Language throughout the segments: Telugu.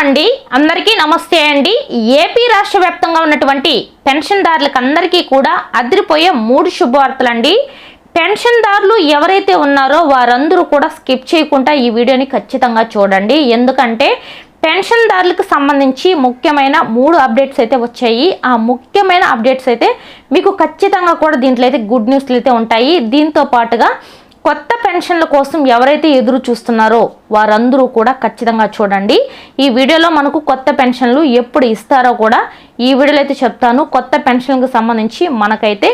అండి. అందరికీ నమస్తే అండి. ఏపీ రాష్ట్ర వ్యాప్తంగా ఉన్నటువంటి పెన్షన్దారులకు అందరికీ కూడా అదిరిపోయే మూడు శుభవార్తలండి. పెన్షన్దారులు ఎవరైతే ఉన్నారో వారందరూ కూడా స్కిప్ చేయకుండా ఈ వీడియోని ఖచ్చితంగా చూడండి. ఎందుకంటే పెన్షన్దారులకు సంబంధించి ముఖ్యమైన మూడు అప్డేట్స్ అయితే వచ్చాయి. ఆ ముఖ్యమైన అప్డేట్స్ అయితే మీకు ఖచ్చితంగా కూడా దీంట్లో అయితే గుడ్ న్యూస్లు అయితే ఉంటాయి. దీంతో పాటుగా కొత్త పెన్షన్ల కోసం ఎవరైతే ఎదురు చూస్తున్నారో వారందరూ కూడా ఖచ్చితంగా చూడండి. ఈ వీడియోలో మనకు కొత్త పెన్షన్లు ఎప్పుడు ఇస్తారో కూడా ఈ వీడియోలో అయితే చెప్తాను. కొత్త పెన్షన్లకు సంబంధించి మనకైతే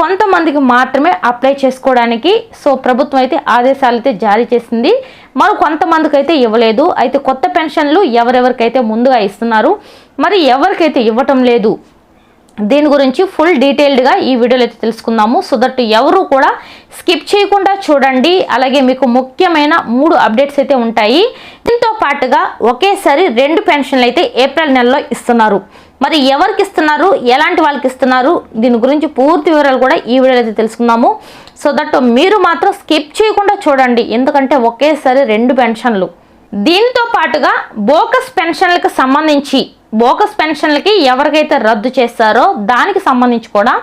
కొంతమందికి మాత్రమే అప్లై చేసుకోవడానికి సో ప్రభుత్వం అయితే ఆదేశాలు అయితే జారీ చేసింది. మరి కొంతమందికి అయితే ఇవ్వలేదు. అయితే కొత్త పెన్షన్లు ఎవరెవరికైతే ముందుగా ఇస్తున్నారు? మరి ఎవరికైతే ఇవ్వటం లేదు? దీని గురించి ఫుల్ డీటెయిల్డ్గా ఈ వీడియోలో అయితే తెలుసుకుందాము. సో దట్ ఎవరు కూడా స్కిప్ చేయకుండా చూడండి. అలాగే మీకు ముఖ్యమైన మూడు అప్డేట్స్ అయితే ఉంటాయి. దీంతో పాటుగా ఒకేసారి రెండు పెన్షన్లు అయితే ఏప్రిల్ నెలలో ఇస్తున్నారు. మరి ఎవరికి ఇస్తున్నారు? ఎలాంటి వాళ్ళకి ఇస్తున్నారు? దీని గురించి పూర్తి వివరాలు కూడా ఈ వీడియోలో అయితే తెలుసుకుందాము. సో దట్ మీరు మాత్రం స్కిప్ చేయకుండా చూడండి. ఎందుకంటే ఒకేసారి రెండు పెన్షన్లు. దీంతో పాటుగా బోకస్ పెన్షన్లకు సంబంధించి బోకస్ పెన్షన్లకి ఎవరికైతే రద్దు చేస్తారో దానికి సంబంధించి కూడా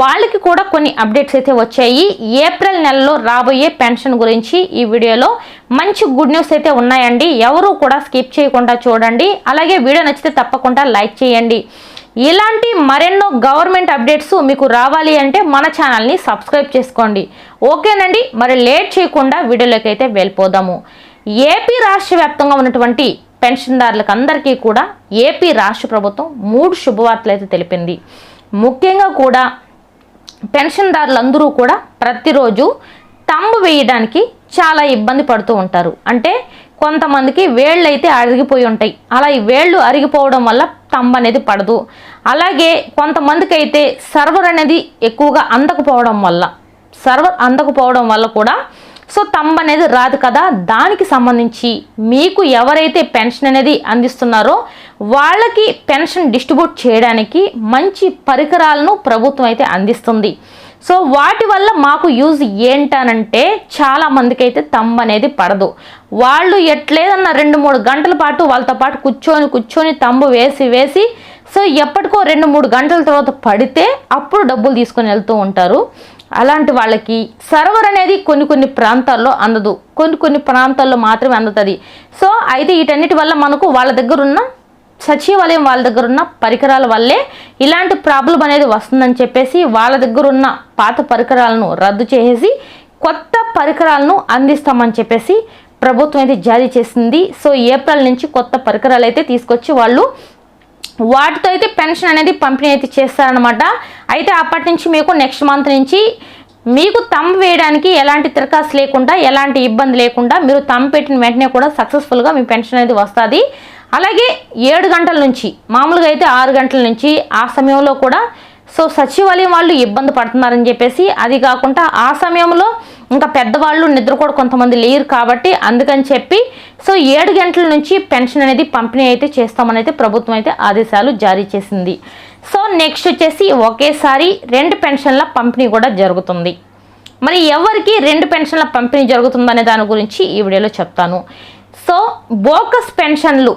వాళ్ళకి కూడా కొన్ని అప్డేట్స్ అయితే వచ్చాయి. ఏప్రిల్ నెలలో రాబోయే పెన్షన్ గురించి ఈ వీడియోలో మంచి గుడ్ న్యూస్ అయితే ఉన్నాయండి. ఎవరు కూడా స్కిప్ చేయకుండా చూడండి. అలాగే వీడియో నచ్చితే తప్పకుండా లైక్ చేయండి. ఇలాంటి మరెన్నో గవర్నమెంట్ అప్డేట్స్ మీకు రావాలి అంటే మన ఛానల్ని సబ్స్క్రైబ్ చేసుకోండి. ఓకేనండి? మరి లేట్ చేయకుండా వీడియోలోకి అయితే వెళ్ళిపోదాము. ఏపీ రాష్ట్ర వ్యాప్తంగా ఉన్నటువంటి పెన్షన్దారులకు అందరికీ కూడా ఏపీ రాష్ట్ర ప్రభుత్వం మూడు శుభవార్తలు అయితే తెలిపింది. ముఖ్యంగా కూడా పెన్షన్దారులందరూ కూడా ప్రతిరోజు తంబు వేయడానికి చాలా ఇబ్బంది పడుతూ ఉంటారు. అంటే కొంతమందికి వేళ్ళు అయితే అరిగిపోయి ఉంటాయి. అలా ఈ వేళ్ళు అరిగిపోవడం వల్ల తంబ అనేది పడదు. అలాగే కొంతమందికి అయితే సర్వర్ అనేది ఎక్కువగా అందకపోవడం వల్ల సర్వర్ అందకపోవడం వల్ల కూడా సో తంబ్ అనేది రాదు కదా. దానికి సంబంధించి మీకు ఎవరైతే పెన్షన్ అనేది అందిస్తున్నారో వాళ్ళకి పెన్షన్ డిస్ట్రిబ్యూట్ చేయడానికి మంచి పరికరాలను ప్రభుత్వం అయితే అందిస్తుంది. సో వాటి వల్ల మాకు యూజ్ ఏంటనంటే చాలా మందికి అయితే తమ్ము అనేది పడదు. వాళ్ళు ఎట్లేదన్న రెండు మూడు గంటల పాటు వాళ్ళతో పాటు కూర్చొని కూర్చొని తమ్ము వేసి వేసి సో ఎప్పటికో రెండు మూడు గంటల తర్వాత పడితే అప్పుడు డబ్బులు తీసుకొని వెళ్తూ ఉంటారు. అలాంటి వాళ్ళకి సర్వర్ అనేది కొన్ని కొన్ని ప్రాంతాల్లో అందదు. కొన్ని కొన్ని ప్రాంతాల్లో మాత్రమే అందుతుంది సో అయితే వీటన్నిటి వల్ల మనకు వాళ్ళ దగ్గర ఉన్న సచివాలయం వాళ్ళ దగ్గర ఉన్న పరికరాల వల్లే ఇలాంటి ప్రాబ్లం అనేది వస్తుందని చెప్పేసి వాళ్ళ దగ్గర ఉన్న పాత పరికరాలను రద్దు చేసేసి కొత్త పరికరాలను అందిస్తామని చెప్పేసి ప్రభుత్వం అయితే జారీ చేసింది. సో ఏప్రిల్ నుంచి కొత్త పరికరాలు అయితే తీసుకొచ్చి వాళ్ళు వాటితో అయితే పెన్షన్ అనేది పంపిణీ అయితే చేస్తారనమాట అయితే అప్పటి నుంచి మీకు నెక్స్ట్ మంత్ నుంచి మీకు తమ్ వేయడానికి ఎలాంటి తిరకాసు లేకుండా ఎలాంటి ఇబ్బంది లేకుండా మీరు తమ్ పెట్టిన వెంటనే కూడా సక్సెస్ఫుల్గా మీ పెన్షన్ అనేది వస్తుంది. అలాగే ఏడు గంటల నుంచి మామూలుగా అయితే ఆరు గంటల నుంచి ఆ సమయంలో కూడా సో సచివాలయం వాళ్ళు ఇబ్బంది పడుతున్నారని చెప్పేసి అది కాకుండా ఆ సమయంలో ఇంకా పెద్దవాళ్ళు నిద్ర కూడా కొంతమంది లేరు కాబట్టి అందుకని చెప్పి సో ఏడు గంటల నుంచి పెన్షన్ అనేది పంపిణీ అయితే చేస్తామని అయితే ప్రభుత్వం అయితే ఆదేశాలు జారీ చేసింది. సో నెక్స్ట్ వచ్చేసి ఒకేసారి రెండు పెన్షన్ల పంపిణీ కూడా జరుగుతుంది. మరి ఎవరికి రెండు పెన్షన్ల పంపిణీ జరుగుతుందనే దాని గురించి ఈ వీడియోలో చెప్తాను. సో బోకస్ పెన్షన్లు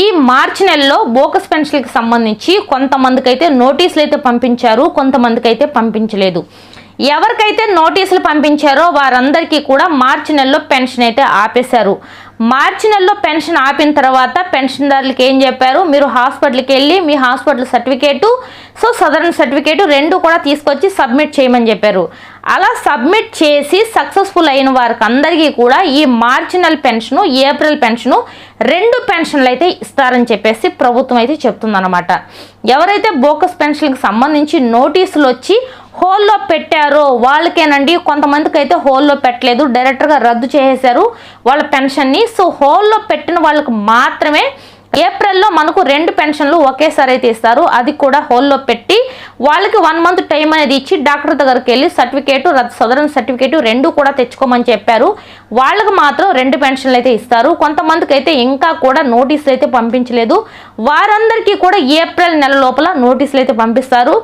ఈ మార్చి నెలలో బోకస్ పెన్షన్లకు సంబంధించి కొంతమందికి అయితే నోటీసులు అయితే పంపించారు కొంతమందికి అయితే పంపించలేదు. ఎవరికైతే నోటీసులు పంపించారో వారందరికీ కూడా మార్చి నెలలో పెన్షన్ అయితే ఆపేశారు. మార్చి నెలలో పెన్షన్ ఆపిన తర్వాత పెన్షన్దారులకి ఏం చెప్పారు? మీరు హాస్పిటల్కి వెళ్ళి మీ hospital certificate so southern certificate రెండు కూడా తీసుకొచ్చి సబ్మిట్ చేయమని చెప్పారు. అలా సబ్మిట్ చేసి సక్సెస్ఫుల్ అయిన వారికి అందరికీ కూడా ఈ మార్చి నెల పెన్షను ఏప్రిల్ పెన్షను రెండు పెన్షన్లు అయితే ఇస్తారని చెప్పేసి ప్రభుత్వం అయితే చెప్తుందన్నమాట. ఎవరైతే బోకస్ పెన్షన్కి సంబంధించి నోటీసులు వచ్చి హోల్లో పెట్టారో వాళ్ళకేనండి. కొంతమందికి అయితే హోల్లో పెట్టలేదు. డైరెక్ట్గా రద్దు చేసేశారు వాళ్ళ పెన్షన్ని. సో హోల్లో పెట్టిన వాళ్ళకి మాత్రమే ఏప్రిల్లో మనకు రెండు పెన్షన్లు ఒకేసారి అయితే ఇస్తారు. అది కూడా హోల్లో పెట్టి వాళ్ళకి వన్ మంత్ టైం అనేది ఇచ్చి డాక్టర్ దగ్గరికి వెళ్ళి సర్టిఫికేటు సదరన్ సర్టిఫికేటు రెండు కూడా తెచ్చుకోమని చెప్పారు. వాళ్ళకి మాత్రం రెండు పెన్షన్లు అయితే ఇస్తారు. కొంతమందికి అయితే ఇంకా కూడా నోటీసులు అయితే పంపించలేదు. వారందరికీ కూడా ఏప్రిల్ నెల లోపల నోటీసులు అయితే పంపిస్తారు.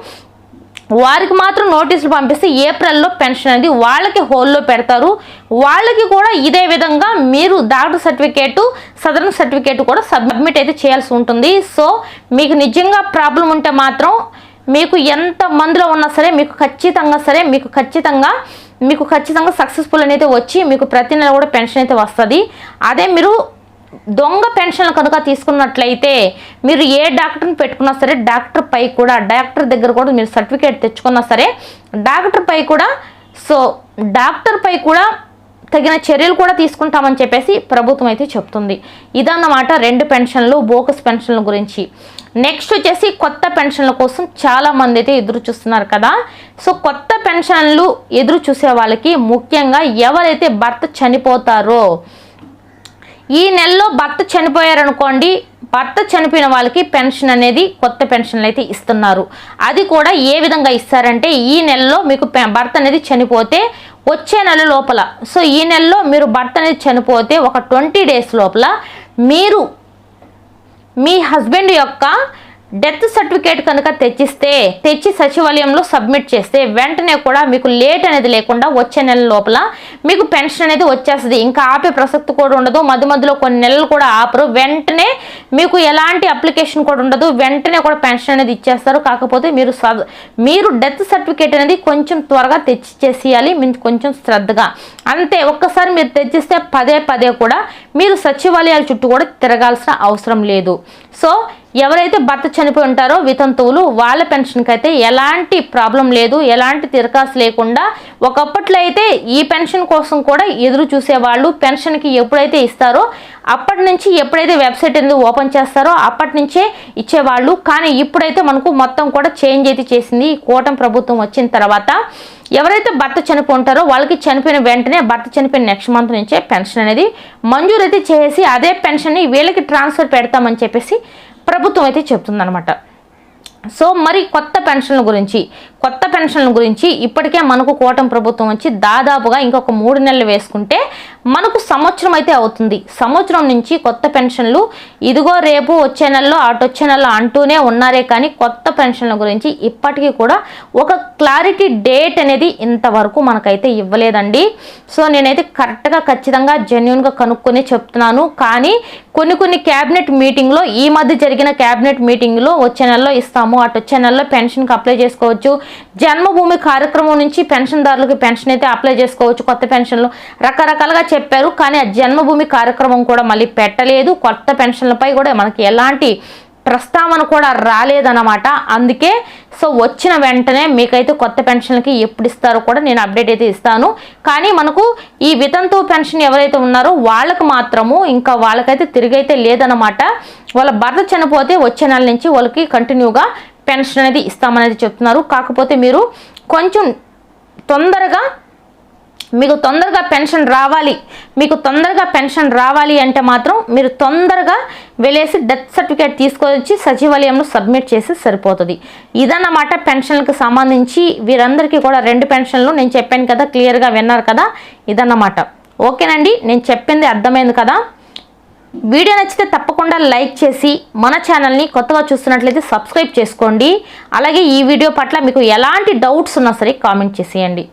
వారికి మాత్రం నోటీసులు పంపిస్తే ఏప్రిల్లో పెన్షన్ అనేది వాళ్ళకి హోల్లో పెడతారు. వాళ్ళకి కూడా ఇదే విధంగా మీరు డాక్టర్ సర్టిఫికేటు సదరన్ సర్టిఫికేట్ కూడా సబ్మిట్ అయితే చేయాల్సి ఉంటుంది. సో మీకు నిజంగా ప్రాబ్లం ఉంటే మాత్రం మీకు ఎంత మందిలో ఉన్నా సరే మీకు ఖచ్చితంగా సరే మీకు ఖచ్చితంగా మీకు ఖచ్చితంగా సక్సెస్ఫుల్ అనేది వచ్చి మీకు ప్రతి నెల కూడా పెన్షన్ అయితే వస్తుంది. అదే మీరు దొంగ పెన్షన్లు కనుక తీసుకున్నట్లయితే మీరు ఏ డాక్టర్ని పెట్టుకున్నా సరే డాక్టర్ పై కూడా డాక్టర్ దగ్గర కూడా మీరు సర్టిఫికేట్ తెచ్చుకున్నా సరే డాక్టర్ పై కూడా సో డాక్టర్ పై కూడా తగిన చర్యలు కూడా తీసుకుంటామని చెప్పేసి ప్రభుత్వం అయితే చెప్తుంది. ఇదన్నమాట రెండు పెన్షన్లు బోకస్ పెన్షన్ల గురించి. నెక్స్ట్ వచ్చేసి కొత్త పెన్షన్ల కోసం చాలా మంది అయితే ఎదురు చూస్తున్నారు కదా. సో కొత్త పెన్షన్లు ఎదురు చూసే వాళ్ళకి ముఖ్యంగా ఎవరైతే భర్త చనిపోతారో ఈ నెలలో భర్త చనిపోయారనుకోండి భర్త చనిపోయిన వాళ్ళకి పెన్షన్ అనేది కొత్త పెన్షన్లు అయితే ఇస్తున్నారు. అది కూడా ఏ విధంగా ఇస్తారంటే ఈ నెలలో మీకు పె- భర్త అనేది చనిపోతే వచ్చే నెల లోపల సో ఈ నెలలో మీరు భర్త అనేది చనిపోతే ఒక ట్వంటీ డేస్ లోపల మీరు మీ హస్బెండ్ యొక్క డెత్ సర్టిఫికేట్ కనుక తెచ్చిస్తే తెచ్చి సచివాలయంలో సబ్మిట్ చేస్తే వెంటనే కూడా మీకు లేట్ అనేది లేకుండా వచ్చే నెల లోపల మీకు పెన్షన్ అనేది వచ్చేస్తుంది. ఇంకా ఆపే ప్రసక్తి కూడా ఉండదు. మధ్య మధ్యలో కొన్ని నెలలు కూడా ఆపరు. వెంటనే మీకు ఎలాంటి అప్లికేషన్ కూడా ఉండదు. వెంటనే కూడా పెన్షన్ అనేది ఇచ్చేస్తారు. కాకపోతే మీరు సద్- మీరు డెత్ సర్టిఫికేట్ అనేది కొంచెం త్వరగా తెచ్చి చేసేయాలి. మీరు కొంచెం శ్రద్ధగా. అంతే. ఒక్కసారి మీరు తెచ్చిస్తే పదే పదే కూడా మీరు సచివాలయాల చుట్టూ కూడా తిరగాల్సిన అవసరం లేదు. సో ఎవరైతే భర్త చనిపోయి ఉంటారో వితంతువులు వాళ్ళ పెన్షన్కి అయితే ఎలాంటి ప్రాబ్లం లేదు ఎలాంటి తిరకాసు లేకుండా ఒకప్పట్లో అయితే ఈ పెన్షన్ కోసం కూడా ఎదురు చూసేవాళ్ళు పెన్షన్కి ఎప్పుడైతే ఇస్తారో అప్పటి నుంచి ఎప్పుడైతే వెబ్సైట్ అనేది ఓపెన్ చేస్తారో అప్పటి నుంచే ఇచ్చేవాళ్ళు. కానీ ఇప్పుడైతే మనకు మొత్తం కూడా చేంజ్ అయితే చేసింది ఈ కూటమి ప్రభుత్వం వచ్చిన తర్వాత ఎవరైతే భర్త చనిపోయి ఉంటారో వాళ్ళకి చనిపోయిన వెంటనే భర్త చనిపోయిన నెక్స్ట్ మంత్ నుంచే పెన్షన్ అనేది మంజూరు అయితే చేసి అదే పెన్షన్ని వీళ్ళకి ట్రాన్స్ఫర్ పెడతామని చెప్పేసి ప్రభుత్వం అయితే చెప్తుందనమాట సో మరి కొత్త పెన్షన్ల గురించి కొత్త పెన్షన్ల గురించి ఇప్పటికే మనకు కూటమి ప్రభుత్వం వచ్చి దాదాపుగా ఇంకొక మూడు నెలలు వేసుకుంటే మనకు సంవత్సరం అయితే అవుతుంది. సంవత్సరం నుంచి కొత్త పెన్షన్లు ఇదిగో రేపు వచ్చే నెలలో అటు వచ్చే నెలలో అంటూనే ఉన్నారే కానీ కొత్త పెన్షన్ల గురించి ఇప్పటికీ కూడా ఒక క్లారిటీ డేట్ అనేది ఇంతవరకు మనకైతే ఇవ్వలేదండి. సో నేనైతే కరెక్ట్గా ఖచ్చితంగా జెన్యున్గా కనుక్కొని చెప్తున్నాను. కానీ కొన్ని కొన్ని క్యాబినెట్ మీటింగ్లో ఈ మధ్య జరిగిన క్యాబినెట్ మీటింగ్లో వచ్చే నెలలో ఇస్తాము అటు వచ్చే నెలలో పెన్షన్కి అప్లై చేసుకోవచ్చు జన్మభూమి కార్యక్రమం నుంచి పెన్షన్దారులకు పెన్షన్ అయితే అప్లై చేసుకోవచ్చు కొత్త పెన్షన్లు రకరకాలుగా చెప్పారు. కానీ ఆ జన్మభూమి కార్యక్రమం కూడా మళ్ళీ పెట్టలేదు. కొత్త పెన్షన్లపై కూడా మనకి ఎలాంటి ప్రస్తావన కూడా రాలేదన్నమాట. అందుకే సో వచ్చిన వెంటనే మీకైతే కొత్త పెన్షన్లకి ఎప్పుడు ఇస్తారో కూడా నేను అప్డేట్ అయితే ఇస్తాను. కానీ మనకు ఈ వితంతు పెన్షన్ ఎవరైతే ఉన్నారో వాళ్ళకు మాత్రము ఇంకా వాళ్ళకైతే తిరిగైతే లేదన్నమాట. వాళ్ళ భర్త చనిపోతే వచ్చే నెల నుంచి వాళ్ళకి కంటిన్యూగా పెన్షన్ అనేది ఇస్తామనేది చెప్తున్నారు. కాకపోతే మీరు కొంచెం తొందరగా మీకు తొందరగా పెన్షన్ రావాలి. మీకు తొందరగా పెన్షన్ రావాలి అంటే మాత్రం మీరు తొందరగా వెళ్ళేసి డెత్ సర్టిఫికేట్ తీసుకొచ్చి సచివాలయంలో సబ్మిట్ చేసి సరిపోతుంది. ఇదన్నమాట పెన్షన్లకు సంబంధించి వీరందరికీ కూడా రెండు పెన్షన్లు నేను చెప్పాను కదా క్లియర్గా విన్నారు కదా ఇదన్నమాట. ఓకేనండి? నేను చెప్పింది అర్థమైంది కదా? వీడియో నచ్చితే తప్పకుండా లైక్ చేసి మన ఛానల్ని కొత్తగా చూస్తున్నట్లయితే సబ్స్క్రైబ్ చేసుకోండి. అలాగే ఈ వీడియో పట్ల మీకు ఎలాంటి డౌట్స్ ఉన్నా సరే కామెంట్ చేసేయండి.